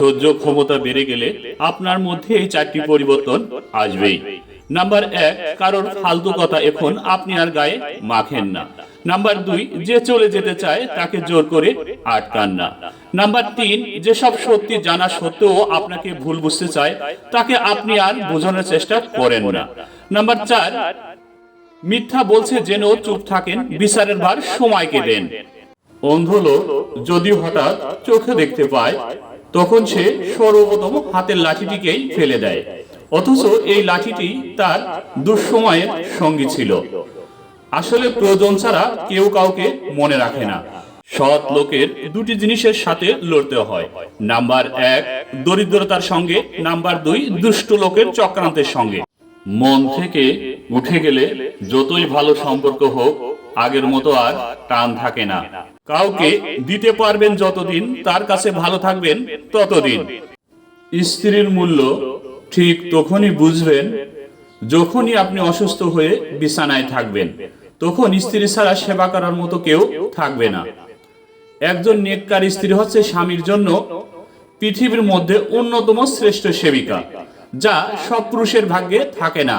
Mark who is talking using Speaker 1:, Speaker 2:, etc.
Speaker 1: সহ্য ক্ষমতা বেড়ে গেলে আপনার মধ্যে এই চারটি পরিবর্তন আসবেই। নাম্বার এক, কারোর ফালতু কথা এখন আপনি আর গায়ে মাখেন না। নাম্বার দুই, যে চলে যেতে চায় তাকে জোর করে আটকান না। নাম্বার তিন, যেসব সত্যি জানা সত্ত্বেও আপনাকে ভুল বুঝতে চায়, তাকে আপনি আর বোঝানোর চেষ্টা করেন না। নাম্বার চার, মিথ্যা বলছে যেন চুপ থাকেন, বিচারের ভার সময়কে দেন অন্ধ লোক যদি হঠাৎ চোখে দেখতে পায় তখন সে সর্বপ্রথম হাতের লাঠিটিকেই ফেলে দেয়। অথচ এই লাঠিটি তার দুঃসময়ের সঙ্গী ছিল। আসলে প্রয়োজন ছাড়া কেউ কাউকে মনে রাখে না। সৎ লোকের দুটি জিনিসের সাথে লড়তে হয়। নাম্বার এক, দরিদ্রতার সঙ্গে। নাম্বার দুই, দুষ্ট লোকের চক্রান্তের সঙ্গে। মন থেকে উঠে গেলে যতই ভালো সম্পর্ক হোক আগের মতো আর টান থাকে না। কাউকে দিতে পারবেন যতদিন, তার কাছে ভালো থাকবেন ততদিন। স্ত্রীর মূল্য ঠিক তখনই বুঝবেন যখনই আপনি অসুস্থ হয়ে বিছানায় থাকবেন। তখন স্ত্রী ছাড়া সেবা করার মতো কেউ থাকবে না। একজন নেককার স্ত্রী হচ্ছে স্বামীর জন্য পৃথিবীর মধ্যে অন্যতম শ্রেষ্ঠ সেবিকা, যা সব পুরুষের ভাগ্যে থাকে না।